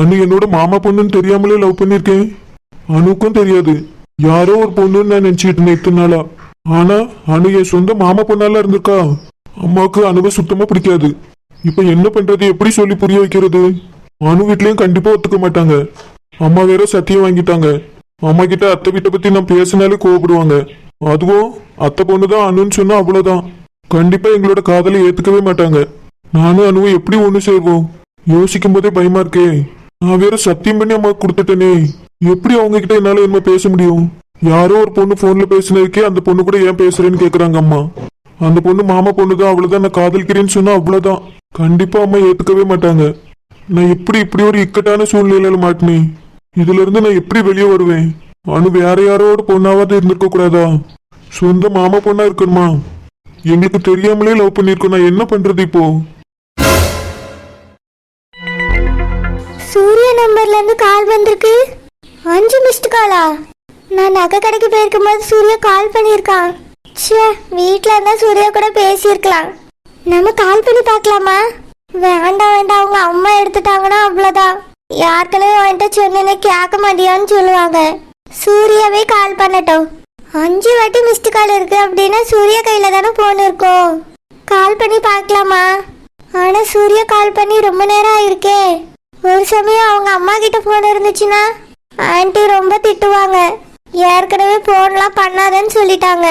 அனு என்னோட மாமா பொண்ணுன்னு தெரியாமலே லவ் பண்ணிருக்கேன் அனுக்கும் தெரியாது. யாரோ ஒரு பொண்ணுன்னு நான் நினச்சிட்டு இருந்தேன் இத்தனை நாளா. ஆனா அனு என் சொந்த மாமா பொண்ணாலாம் இருந்திருக்கா? அம்மாவுக்கு அனுவை சுத்தமா பிடிக்காது. இப்ப என்ன பண்றது எப்படி சொல்லி புரிய வைக்கிறது? அனு வீட்லயும் கண்டிப்பா ஒத்துக்க மாட்டாங்க. அம்மா வேற சத்தியம் வாங்கிட்டாங்க. அம்மா கிட்ட அத்தை வீட்டை பத்தி நான் பேசினாலே கோவப்படுவாங்க. அதுவும் அத்தை பொண்ணுதான் அனுன்னு சொன்னா அவ்வளவுதான். கண்டிப்பா எங்களோட காதலை ஏத்துக்கவே மாட்டாங்க. நானும் அனுவும் எப்படி ஒண்ணு சேர்வோம்? யோசிக்கும் போதே பயமா இருக்கே. நான் வேற சத்தியம் பண்ணி அம்மா கொடுத்துட்டேனே. எப்படி அவங்க கிட்ட என்னால என்ன பேச முடியும்? யாரோ ஒரு பொண்ணு போன்ல பேசினதுக்கே அந்த பொண்ணு கூட ஏன் பேசுறேன்னு கேக்குறாங்க அம்மா. அந்த பொண்ணு மாமா பொண்ணு தான் அவ்வளவுதான் நான் காதலிக்கிறேன்னு சொன்னா அவ்வளவுதான். கண்டிப்பா அம்மா ஏத்துக்கவே மாட்டாங்க. நான் எப்படி இப்படி ஒரு இக்கட்டான சூழ்நிலையில மாட்டினேன் இதுல இருந்து நான் எப்படி வெளியே வருவேன்? அனு வேற யாரோட பொண்ணாவது இருந்திருக்க கூடாதா? சொந்த மாமா பொண்ணா இருக்கணுமா? எங்களுக்கு தெரியாமலே லவ் பண்ணிருக்கோம். நான் என்ன பண்றது இப்போ? சூர்யா நம்பர்ல இருந்து கால் வந்திருக்கு. அஞ்சு மிஸ்டு காலா நான் நகை கடைக்கு போயிருக்கும் போது சூர்யா கால் பண்ணியிருக்கான். ச்சே வீட்டில் இருந்தா சூர்யா கூட பேசியிருக்கலாம். நம்ம கால் பண்ணி பார்க்கலாமா? வேண்டாம் வேண்டாம் அவங்க அம்மா எடுத்துட்டாங்கன்னா அவ்வளோதான் யாருக்கெல்லாம் வந்துட்டு சொன்னேன்னு கேட்க மாட்டியான்னு சொல்லுவாங்க. சூர்யாவே கால் பண்ணட்டும். அஞ்சு வாட்டி மிஸ்டு கால் இருக்கு அப்படின்னா சூர்யா கையில தானே போன் இருக்கும் கால் பண்ணி பார்க்கலாமா? ஆனா சூர்யா கால் பண்ணி ரொம்ப நேரம் ஆயிருக்கே. ஒரு சமயம் அவங்க அம்மா கிட்ட போன் இருந்துச்சுன்னா ஆன்ட்டி ரொம்ப திட்டுவாங்க. ஏற்கனவே போன்லாம் பண்ணாதன்னு சொல்லிட்டாங்க.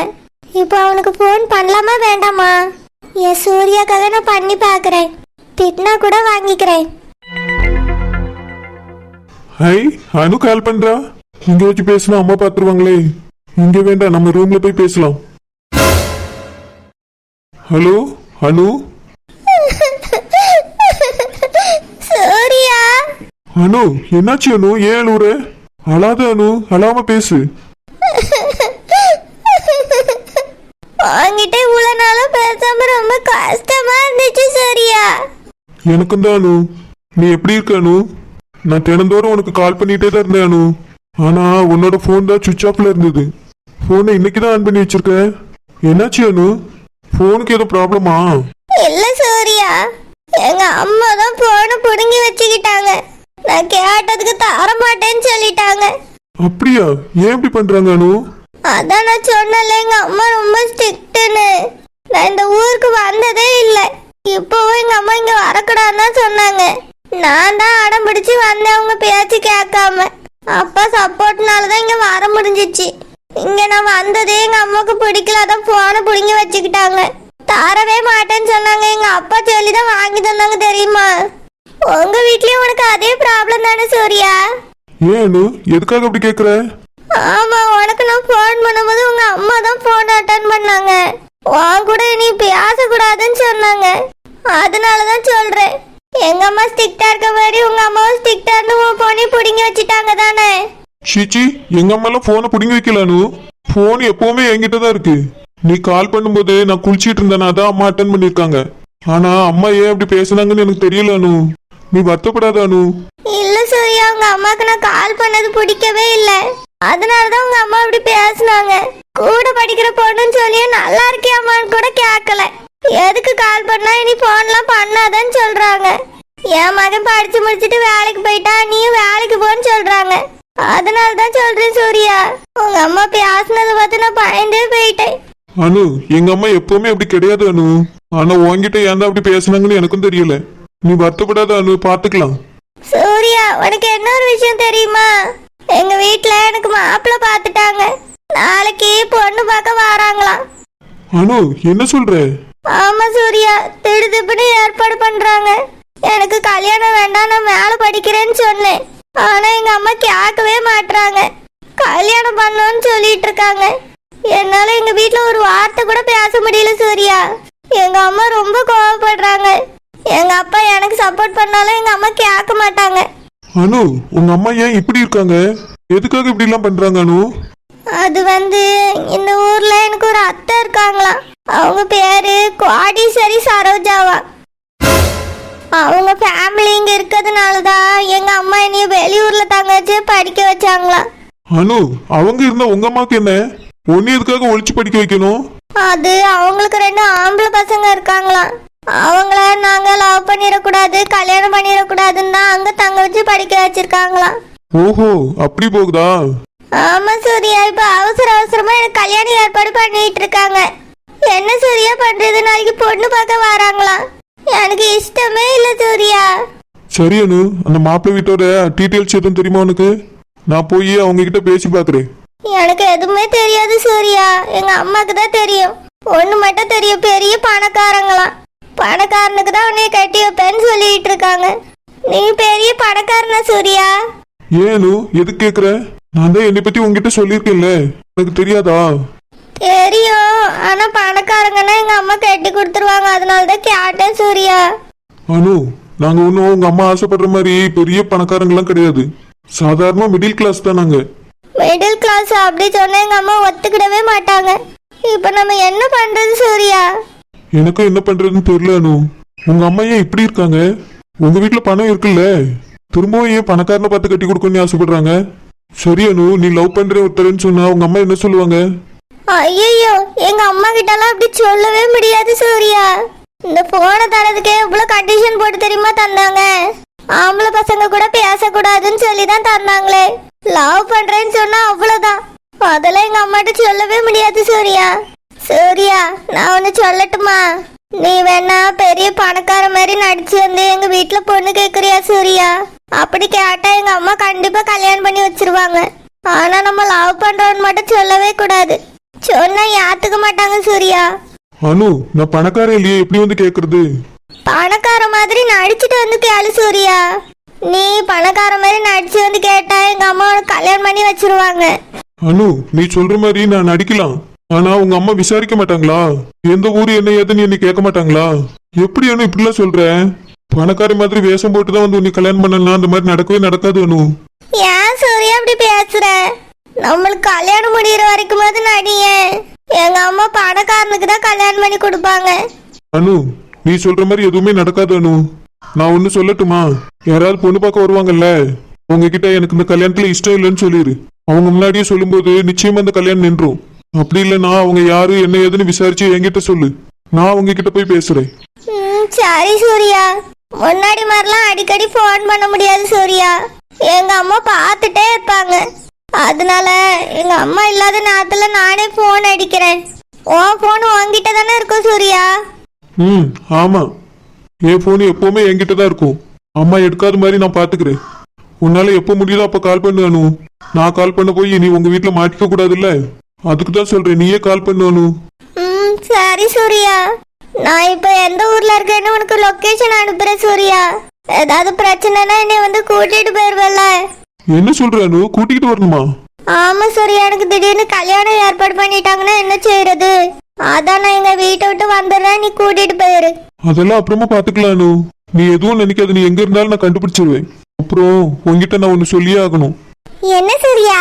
இப்போ அவனுக்கு ஃபோன் பண்ணலாமா வேண்டாமா? என் சூர்யாக்காக நான் பண்ணி பார்க்குறேன். திட்டினா கூட வாங்கிக்கிறேன். ஹை அனு கால் பண்றா? இங்க வச்சு பேசினா அம்மா பாத்துருவாங்களே இங்க வேண்டாம் நம்ம ரூம்ல போய் பேசலாம். ஹலோ அனு? அனு என்னாச்சு அனு? ஏன் அழுவுற அழாத அனு அழாம பேசு. உன்கிட்ட இவ்வளோ நாளும் பேசாம ரொம்ப கஷ்டமா இருந்துச்சு சூர்யா? எனக்கும் தான் அனு. நீ எப்படி இருக்க அனு? நான் தினந்தோறும் உனக்கு கால் பண்ணிட்டே தான் இருந்தேன் அனு. ஆனா உன்னோட ஃபோன் தான் சுவிச் ஆஃப்ல இருந்தது. ஃபோனை இன்னைக்கு தான் ஆன் பண்ணி வச்சிருக்க. என்னாச்சு அனு? ஃபோனுக்கு ஏதோ ப்ராப்ளமா இல்ல சூர்யா? எங்க அம்மா தான் போன புடுங்கி வச்சுக்கிட்டாங்க. நான் கேட்டதுக்கு தர மாட்டேன்னு சொல்லிட்டாங்க. அப்படியா? ஏன் இப்படி பண்றாங்க அனு? அதான் நான் சொன்னல எங்க அம்மா ரொம்ப ஸ்ட்ரிக்ட்னு நான் இந்த ஊருக்கு வந்ததே இல்லை. இப்போவும் எங்க அம்மா இங்க வரக்கூடாதுன்னு தான் சொன்னாங்க. நான் தான் அடம் பிடிச்சு வந்தேன் அவங்க பேச்சு கேட்காம. அப்பா சப்போர்ட்னால தான் இங்க வர முடிஞ்சிச்சு. இங்க நான் வந்ததே எங்க அம்மாவுக்கு பிடிக்கல அதான் போனை பிடுங்கி வச்சுக்கிட்டாங்க. தரவே மாட்டேன்னு சொன்னாங்க. எங்க அப்பா சொல்லி தான் வாங்கி தந்தாங்க தெரியுமா? உங்க வீட்லயும் உனக்கு அதே ப்ராப்ளம் தானே சூர்யா? ஏன்? எதுக்காக அப்படி கேக்குற? ஆமா உனக்கு நான் ஃபோன் பண்ணும்போது உங்க அம்மா தான் ஃபோன் அட்டன் பண்ணாங்க. உன் கூட நீ பேசக்கூடாதுன்னு சொன்னாங்க. அதனால தான் சொல்றேன். எங்க அம்மா ஸ்ட்ரிக்டா இருக்க மாதிரி உங்க அம்மாவும் ஸ்ட்ரிக்டா இருந்து உன் போனே பிடிங்கி வச்சுட்டாங்க தானே? ஷீச்சி எங்க அம்மாலாம் போனை பிடிங்கி வைக்கல அனு. போன் எப்பவுமே என்கிட்ட தான் இருக்கு. நீ கால் பண்ணும்போது நான் குளிச்சிட்டு இருந்தேனா தான் அம்மா அட்டன் பண்ணிருக்காங்க ஆனா அம்மா ஏன் அப்படி பேசுனாங்கன்னு எனக்கு தெரியல அனு. நீ வருத்தப்படாத அனு. இல்ல சூர்யா உங்க அம்மாக்கு நான் கால் பண்ணது பிடிக்கவே இல்ல. அதனால தான் உங்க அம்மா அப்படி பேசுனாங்க. கூட படிக்கிற பொண்ணுன்னு சொல்லி நல்லா இருக்கியாமான்னு கூட கேட்கல எதுக்கு கால் பண்ணா இனி போன்லாம் பண்ணாதன்னு சொல்றாங்க. என் மகன் படிச்சு முடிச்சிட்டு வேலைக்கு போயிட்டா நீயும் வேலைக்கு போன்னு சொல்றாங்க. அதனால தான் சொல்றேன் சூர்யா. உங்க அம்மா பேசுனதை பார்த்து நான் பயந்தே போயிட்டேன். அனு எங்க அம்மா எப்பவுமே அப்படி கிடையாது அனு. ஆனா உன்கிட்ட ஏன் அப்படி பேசுனாங்கன்னு எனக்கும் தெரியல. நீ வருத்தப்படாத அனு பாத்துக்கலாம். சூர்யா உனக்கு என்ன ஒரு விஷயம் தெரியுமா? எங்க வீட்ல எனக்கு மாப்பிள்ளை பார்த்துட்டாங்க நாளைக்கு பொண்ணு பார்க்க வராங்களாம். அனு என்ன சொல்ற? ஆமா சூர்யா திடுதிப்புன்னு ஏற்பாடு பண்றாங்க. எனக்கு கல்யாணம் வேண்டாம் நான் மேல படிக்கிறேன்னு சொன்னேன். ஆனா எங்க அம்மா கேட்கவே மாட்றாங்க. கல்யாணம் பண்ணோன்னு சொல்லிட்டு இருக்காங்க. என்னால எங்க வீட்ல ஒரு வார்த்தை கூட பேச முடியல சூர்யா. எங்க அம்மா ரொம்ப கோவப்படுறாங்க. எங்க அப்பா எனக்கு சப்போர்ட் பண்ணாலும் எங்க அம்மா கேட்க மாட்டாங்க. அனு உங்க அம்மா ஏன் இப்படி இருக்காங்க? எதுக்காக இப்படி எல்லாம் பண்றாங்க அனு? அது வந்து இந்த ஊர்ல எனக்கு ஒரு அத்தை இருக்காங்களாம் அவங்க பேரு கோடீஸ்வரி சரோஜாவா. அவங்க ஃபேமிலி இங்க இருக்கிறதுனால தான் எங்க அம்மா என்னைய வெளியூர்ல தங்க வச்சு படிக்க வச்சாங்களாம் அனு அவங்க இருந்தா உங்க அம்மாவுக்கு என்ன? ஒன்னு எதுக்காக ஒழிச்சு படிக்க வைக்கணும்? அது அவங்களுக்கு ரெண்டு ஆம்பளை பசங்க இருக்காங்களாம் அவங்கள நாங்க லவ் பண்ணிடக்கூடாது கல்யாணம் பண்ணிடக்கூடாதுன்னு தான் அங்க தங்க வச்சு படிக்க வச்சிருக்காங்களாம். ஓஹோ அப்படி போகுதா? ஆமா சூர்யா இப்ப அவசர அவசரமா எனக்கு கல்யாணம் ஏற்பாடு பண்ணிட்டு இருக்காங்க. என்ன சூர்யா பண்றது? நாளைக்கு பொண்ணு பார்க்க வராங்களாம். எனக்கு இஷ்டமே இல்ல சூர்யா. சரி அனு அந்த மாப்பிள்ளை வீட்டோட டீட்டெயில்ஸ் எதுவும் தெரியுமா உனக்கு? நான் போய் அவங்க கிட்ட பேசி பார்க்குறேன் எனக்கு எதுவுமே தெரியாது சூர்யா. எங்க அம்மாக்கு தான் தெரியும். ஒண்ணு மட்டும் தெரியும் பெரிய பணக்காரங்களாம். பணக்காரனுக்கு தான் உன்னைய கட்டி வைப்பேன்னு சொல்லிட்டு இருக்காங்க. நீ பெரிய பணக்காரனா சூர்யா? ஏனு எதுக்கு கேக்குற? நான் தான் என்னை பத்தி உங்ககிட்ட சொல்லியிருக்கேன்ல. எனக்கு தெரியாதா? தெரியும். ஆனா பணக்காரங்கன்னா எங்க அம்மா கட்டி கொடுத்துருவாங்க. அதனால தான் கேட்டேன் சூர்யா. அனு நாங்க ஒன்றும் உங்க அம்மா ஆசைப்படுற மாதிரி பெரிய பணக்காரங்களாம் கிடையாது. சாதாரண மிடில் கிளாஸ் தான் நாங்க. மிடில் கிளாஸ் அப்படி சொன்னா எங்க அம்மா ஒத்துக்கிடவே மாட்டாங்க. இப்ப நம்ம என்ன பண்றது சூர்யா? எனக்கும் என்ன பண்றதுன்னு தெரியல அனு. உங்க அம்மா ஏன் இப்படி இருக்காங்க? உங்க வீட்டுல பணம் இருக்குல்ல? திரும்பவும் ஏன் பணக்காரனை பார்த்து கட்டி கொடுக்கணும்னு ஆசைப்படுறாங்க? சரி அனு நீ லவ் பண்ற ஒருத்தரன்னு சொன்னா உங்க அம்மா என்ன சொல்லுவாங்க? ஐயோ எங்க அம்மா கிட்டலாம் அப்படி சொல்லவே முடியாது சூர்யா. இந்த போனை தரதுக்கே இவ்வளவு கண்டிஷன் போட்டு தெரியுமா தந்தாங்க? ஆம்பளை பசங்க கூட பேசக்கூடாதுன்னு சொல்லி தான் தந்தாங்களே. லவ் பண்றேன்னு சொன்னா அவ்வளவுதான். அதெல்லாம் எங்க அம்மாட்ட சொல்லவே முடியாது சூர்யா. சூர்யா நான் ஒன்னு சொல்லட்டுமா? நீ வேணா பெரிய பணக்கார மாதிரி நடிச்சு வந்து எங்க வீட்டுல பொண்ணு கேக்குறியா சூர்யா? அப்படி கேட்டா எங்க அம்மா கண்டிப்பா கல்யாணம் பண்ணி வச்சிருவாங்க. ஆனா நம்ம லவ் பண்றோம்னு மட்டும் சொல்லவே கூடாது. சொன்னா யாத்துக்க மாட்டாங்க சூர்யா? அனு நான் பணக்காரன் இல்லையே எப்படி வந்து கேக்குறது? பணக்கார மாதிரி நடிச்சிட்டு வந்து கேளு சூர்யா? நீ பணக்கார மாதிரி நடிச்சு வந்து கேட்டா எங்க அம்மா உனக்கு கல்யாணம் பண்ணி வச்சிருவாங்க. அனு நீ சொல்ற மாதிரி நான் நடிக்கலாம். ஆனா உங்க அம்மா விசாரிக்க மாட்டாங்களா? எந்த ஊரு என்ன ஏதுன்னு என்னை கேட்க மாட்டாங்களா? எப்படி அனு இப்படிலாம் சொல்ற? பணக்கார மாதிரி வேஷம் போட்டு தான் வந்து உன்னை கல்யாணம் பண்ணலாம். அந்த மாதிரி நடக்கவே நடக்காது அனு. ஏன் சூர்யா அப்படி பேசுற? நம்மளுக்கு கல்யாணம் முடியிற வரைக்கும் நடிய எங்க அம்மா பணக்காரனுக்கு தான் கல்யாணம் பண்ணி கொடுப்பாங்க. அனு நீ சொல்ற மாதிரி எதுவுமே நடக்காது அனு. நான் ஒன்னு சொல்லட்டுமா? யாராவது பொண்ணு பார்க்க வருவாங்கல்ல? உங்ககிட்ட எனக்கு இந்த கல்யாணத்துல இஷ்டம் இல்லைன்னு சொல்லிடு அவங்க முன்னாடியே சொல்லும்போது நிச்சயமா இந்த கல்யாணம் நின்றும். அப்படி இல்லைன்னா அவங்க யாரு என்ன ஏதுன்னு விசாரிச்சு என்கிட்ட சொல்லு. நான் அவங்க கிட்ட போய் பேசுறேன். சரி சூர்யா. முன்னாடி மாதிரிலாம் அடிக்கடி ஃபோன் பண்ண முடியாது சூர்யா. எங்க அம்மா பார்த்துட்டே இருப்பாங்க. அதனால எங்க அம்மா இல்லாத நேரத்துல நானே ஃபோன் அடிக்கிறேன். உன் ஃபோன் உன்கிட்ட தானே இருக்கும் சூர்யா? ம் ஆமா. என் போன் எப்பவுமே என்கிட்ட தான் இருக்கும். அம்மா எடுக்காத மாதிரி நான் பாத்துக்கிறேன் உன்னால எப்போ முடியுதோ அப்ப கால் பண்ணு அனு. நான் கால் பண்ண போய் நீ உங்க வீட்டுல மாட்டிக்க கூடாதுல்ல? அதுக்கு தான் சொல்றேன் நீயே கால் பண்ணு அனு. ம் சரி சூர்யா. நான் இப்போ எந்த ஊர்ல இருக்கேன்னு உனக்கு லொகேஷன் அனுப்புறேன் சூர்யா. ஏதாவது பிரச்சனைனா என்னை வந்து கூட்டிட்டு போயிருவல்ல. என்ன சொல்ற அனு? கூட்டிகிட்டு வரணுமா? ஆமா சூர்யா. எனக்கு திடீர்னு கல்யாணம் ஏற்பாடு பண்ணிட்டாங்கன்னா என்ன செய்யறது அதான் நான் எங்க வீட்டை விட்டு வந்துடுறேன் நீ கூட்டிட்டு போயிரு. அதெல்லாம் அப்புறமா பாத்துக்கலாம் அனு. நீ எதுவும் நினைக்காத நீ எங்க இருந்தாலும் நான் கண்டுபிடிச்சிருவேன். அப்புறம் உன்கிட்ட நான் ஒன்னு சொல்லியே ஆகணும். என்ன சூர்யா?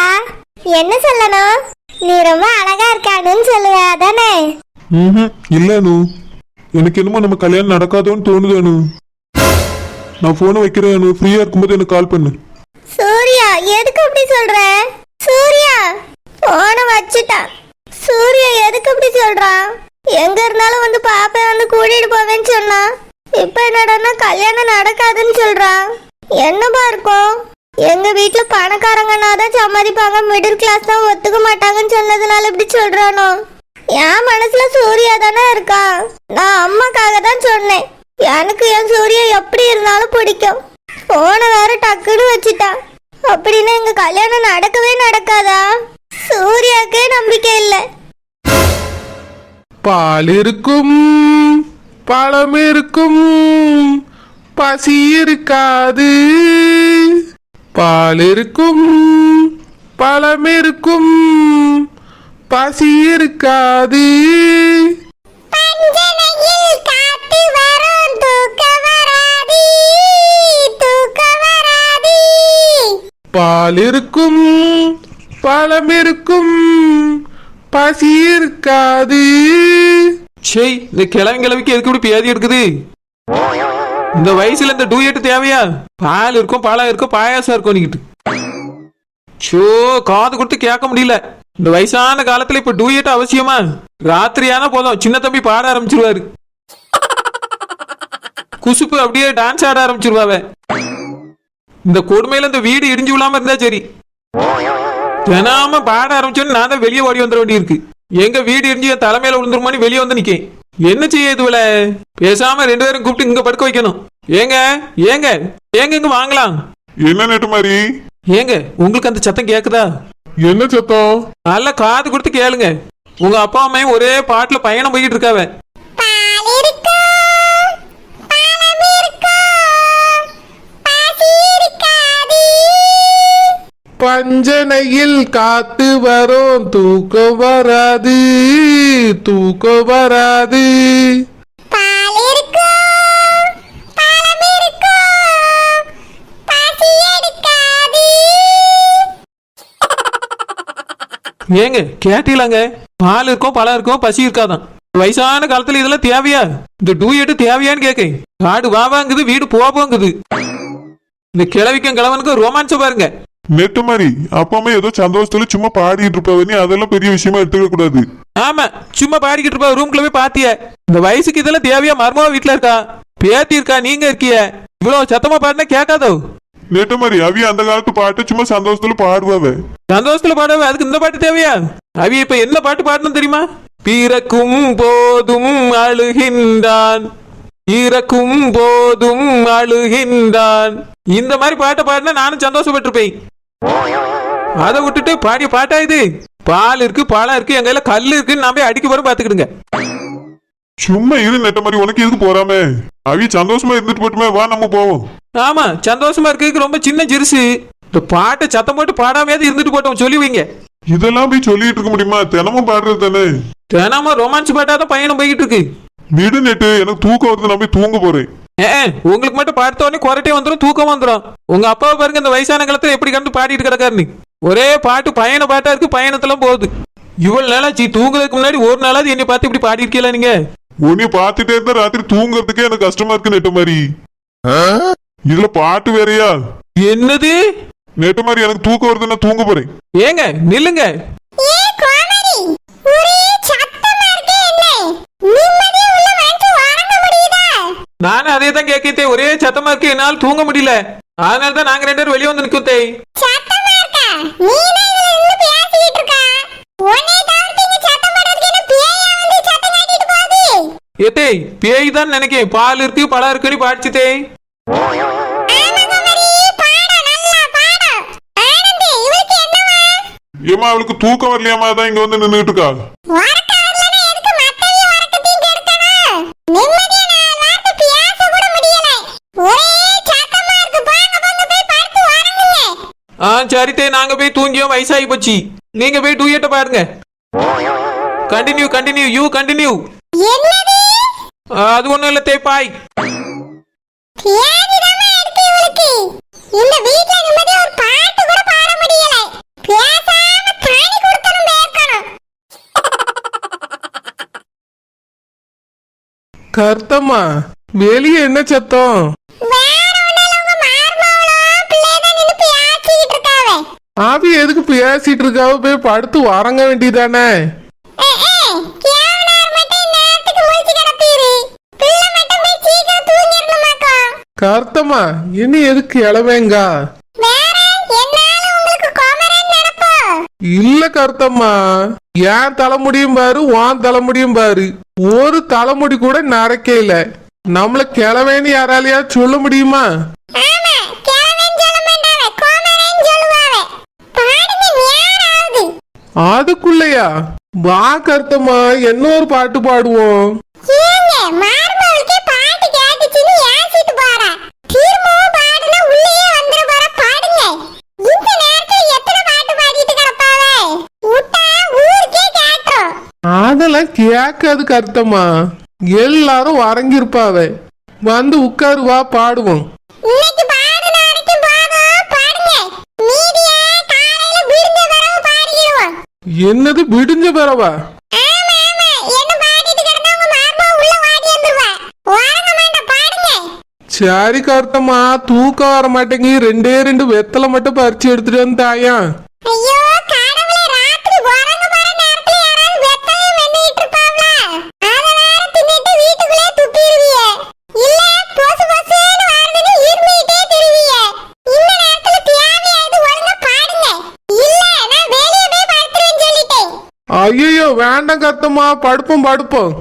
என்ன சொல்லணும்? நீ ரொம்ப அழகா இருக்கானுன்னு சொல்லுவ அதானே? ம் இல்ல அனு. எனக்கு என்னமோ நம்ம கல்யாணம் நடக்காதோன்னு தோணுது அனு. நான் போனை வைக்கிறேன் அனு. ஃப்ரீயா இருக்கும்போது எனக்கு கால் பண்ணு. சூர்யா எதுக்கு அப்படி சொல்ற? சூர்யா போன வச்சுட்டான் சூர்யா எதுக்கு அப்படி சொல்றான் எங்க இருந்தாலும் வந்து பாப்பேன் வந்து கூட்டிட்டு போவேன்னு சொன்னான் இப்ப என்னடான்னா கல்யாணம் நடக்காதுன்னு சொல்றான் என்னப்பா இருக்கும்? எங்க வீட்டுல பணக்காரங்கன்னா தான் சம்மதிப்பாங்க மிடில் கிளாஸ் தான் ஒத்துக்க மாட்டாங்கன்னு சொன்னதுனால இப்படி சொல்றானோ? என் மனசுல சூர்யா தானே இருக்கா? நான் அம்மாக்காக தான் சொன்னேன். எனக்கு என் சூர்யா எப்படி இருந்தாலும் பிடிக்கும். போன வேற டக்குன்னு வச்சுட்டான் அப்படின்னா எங்க கல்யாணம் நடக்கவே நடக்காதா? சூர்யாக்கே நம்பிக்கை இல்லை. பால் இருக்கும் பழம் இருக்கும் பசி இருக்காது. பால் இருக்கும் பழம் இருக்கும் பசி இருக்காது பால் இருக்கும் பழம் இருக்கும் பசி இருக்காது ஷேய் இந்த கிழமை கிழமைக்கு எதுக்கு இப்படி பேதி எடுக்குது? இந்த வயசுல இந்த டூயட் தேவையா? பால் இருக்கும் பாலா இருக்கும் பாயாசம் இருக்கும் நீக்கிட்டு ஷோ காது கொடுத்து கேட்க முடியல. இந்த வயசான காலத்துல இப்ப டூயட் அவசியமா? ராத்திரியான போதும். சின்ன தம்பி பாட ஆரம்பிச்சிருவாரு. குசுப்பு அப்படியே டான்ஸ் ஆட ஆரம்பிச்சிருவாவ. இந்த கொடுமையில இந்த வீடு இடிஞ்சு விழாம இருந்தா சரி. தினாம பாட ஆரம்பிச்சோன்னு நான் தான் வெளியே ஓடி வந்துட வேண்டியிருக்கு. எங்க வீடு இடிஞ்சு என் தலைமையில விழுந்துருமான்னு வெளியே வந்து நிக்கேன். என்ன செய்ய இதுல பேசாம ரெண்டு பேரும் கூப்பிட்டு இங்க படுக்க வைக்கணும். ஏங்க ஏங்க ஏங்க இங்க வாங்கலாம். என்ன நெட்டு மாதிரி ஏங்க உங்களுக்கு அந்த சத்தம் கேக்குதா? என்ன சத்தம்? நல்ல காது கொடுத்து கேளுங்க. உங்க அப்பா அம்மையும் ஒரே பாட்டுல பயணம் போய்கிட்டு இருக்காவ. பஞ்சனையில் காத்து வரும். தூக்கம் வராது தூக்கம் வராது. ஏங்க கேட்டீங்களாங்க பால் இருக்கும் பழம் இருக்கும் பசி இருக்காதான். வயசான காலத்துல இதெல்லாம் தேவையா? இந்த டூயட்டு தேவையான்னு கேக்கேன். காடு வாவாங்குது வீடு போவாங்குது இந்த கிழவிக்கும் கிழவனுக்கும் ரொமான்ஸ பாருங்க. நெட்டு மாதிரி. அப்பா அம்மா ஏதோ சந்தோஷத்துல சும்மா பாடிட்டு இருப்பாவ நீ? அதெல்லாம் பெரிய விஷயமா எடுத்துக்க கூடாது. ஆமா சும்மா பாடிக்கிட்டு இருப்பா ரூம்குள்ள போய் பாத்திய. இந்த வயசுக்கு இதெல்லாம் தேவையா? மர்மமா வீட்டுல இருக்கா? பேத்தி இருக்கா? நீங்க இருக்கிய? இவ்வளவு சத்தமா பாடினா கேட்காதோ? நெட்டு மாதிரி அவி அந்த காலத்து பாட்டு சும்மா சந்தோஷத்துல பாடுவாவ. சந்தோஷத்துல பாடவே அதுக்கு இந்த பாட்டு தேவையா? அவி இப்ப என்ன பாட்டு பாடணும் தெரியுமா? பிறக்கும் போதும் அழுகின்றான். இறக்கும் போதும் அழுகின்றான். இந்த மாதிரி பாட்டை பாடினா நானும் சந்தோஷப்பட்டிருப்பேன். அதை விட்டுட்டு பாடிய பாட்டா இது? பால் இருக்கு பழம் இருக்கு எங்க கையில கல் இருக்குன்னு நான் போய் அடிக்க போறோம் பாத்துக்கிடுங்க. சும்மா இரு நெட்ட மாதிரி உனக்கு எதுக்கு போறாம? அவி சந்தோஷமா இருந்துட்டு போட்டுமே வா நம்ம போவோம். ஆமா சந்தோஷமா இருக்கிறதுக்கு ரொம்ப சின்ன ஜிருசு இந்த பாட்டை சத்தம் போட்டு பாடாமையாவது இருந்துட்டு போட்டோம் சொல்லி வைங்க. இதெல்லாம் போய் சொல்லிட்டு இருக்க முடியுமா? தினமும் பாடுறது தானே? தினமும் ரொமான்ஸ் பாட்டாதான் பயணம் போய்கிட்டு இருக்கு. விடு நெட்டு எனக்கு தூக்கம் வருது நான் போய் தூங்க போறேன். உங்களுக்கு மட்டும் பார்த்த உடனே குரட்டே வந்துடும் தூக்கம் வந்துடும் உங்க அப்பாவை பாருங்க இந்த வயசான காலத்துல எப்படி கண்டு பாடிட்டு கிடக்காருன்னு. ஒரே பாட்டு பயண பாட்டா இருக்கு பயணத்தெல்லாம் போகுது. இவ்வளவு நாளாச்சு தூங்குறதுக்கு முன்னாடி ஒரு நாளாவது என்னை பார்த்து இப்படி பாடிருக்கீங்களா நீங்க? உன்னை பார்த்துட்டே இருந்தா ராத்திரி தூங்குறதுக்கே எனக்கு கஷ்டமா இருக்கு நெட்ட மாதிரி இதுல பாட்டு வேறயா? என்னது? நெட்ட மாதிரி எனக்கு தூக்கம் வருது நான் தூங்க போறேன். ஏங்க நில்லுங்க. நானும் அதே தான் கேட்கத்தே ஒரே சத்தமா இருக்கு. என்னால தூங்க முடியல. அதனால தான் நாங்க ரெண்டு பேரும் வெளியே வந்து நிற்கத்தே சத்தமா இருக்கா? நீ தான் இதுல இருந்து பேசிட்டு இருக்கா? உன்னை தவிர்த்து இங்க சத்தம் போடுறதுக்கு என்ன பேயா வந்து சத்தம் காட்டிட்டு போகுது? ஏத்தே பேய் தான் நினைக்கேன். பால் இருக்கு பழம் இருக்குன்னு என்னவா? ஏமா அவளுக்கு தூக்கம் வரலையாமா தான் இங்க வந்து நின்னுட்டு இருக்கா உறக்க வரலனா எதுக்கு மத்தவிய உறக்கத்தையும் கெடுக்கணும் நிம்மதியா நாலு வார்த்தை பேச கூட முடியல ஒரே சத்தமா இருக்கு போங்க போங்க போய் படுத்து உறங்குங்க ஆ சரித்தே நாங்க போய் தூங்கியோம் வயசாகி போச்சு. நீங்க போய் டூயட்ட பாருங்க. கண்டினியூ கண்டினியூ யூ கண்டினியூ அது ஒண்ணும் இல்ல தேப்பாய் கர்த்தம்மா வெளியே என்ன சத்தம்? ஆவி எதுக்கு பேசிட்டு இருக்காவ போய் படுத்து உறங்க வேண்டியதானே. கர்த்தம்மா இனி எதுக்கு இளவேங்கா? இல்ல கருத்தம்மா என் தலைமுடியும் பாரு உன் தலைமுடியும் பாரு. ஒரு தலைமுடி கூட நரைக்கையில. நம்மள கிளவேன்னு யாராலையா சொல்ல முடியுமா ஆமா, கிழவன் சொல்ல மாட்டாவே, குமரன் சொல்லுவாவே. பாடுங்க, நேரம் ஆகுது. அதுக்குள்ளயா? வா கருத்தம்மா என்ன ஒரு பாட்டு பாடுவோம். ஏங்க, மருமகளுக்கே பாட்டு கேட்டுச்சுன்னு ஏசிட்டு போறா. திரும்பவும் பாடுனா உள்ளேயே வந்துட போறா, பாடுங்க. இந்த நேரத்துல எத்தனை பாட்டு பாடிட்டு கிடப்பாவே? விட்டா ஊருக்கே கேட்டுரும். அதெல்லாம் கேட்காது கருத்தம்மா எல்லாரும் உறங்கிருப்பாவ வந்து உட்காரு வா பாடுவோம் இன்னைக்கு பாடு நாளைக்கு பாதம் பாடுங்க மீதிய காலையில விடுஞ்ச பிறகு பாடிடுவோம் என்னது விடிஞ்ச பிறவா ஆமா ஆமா என்ன பாடிட்டு கிடந்தா உங்க மாமா உள்ள வாடி வந்துருவா உறங்க மாட்டேன் பாடுங்க. சரி கருத்தம்மா. தூக்கம் வர மாட்டேங்கி ரெண்டே ரெண்டு வெத்தலை மட்டும் பறிச்சு எடுத்துட்டு வந்தாயா ஐயோ கடவுளே ராத்திரி உறங்க போற நேரத்துல யாராவது வெத்தலையும் மென்னிட்டு இருப்பாங்களா அத வேற தின்னுட்டு வீட்டுக்குள்ளே துப்பிடுவியே இல்ல ஐயோ வேண்டாம் கத்தம்மா படுப்போம் படுப்போம்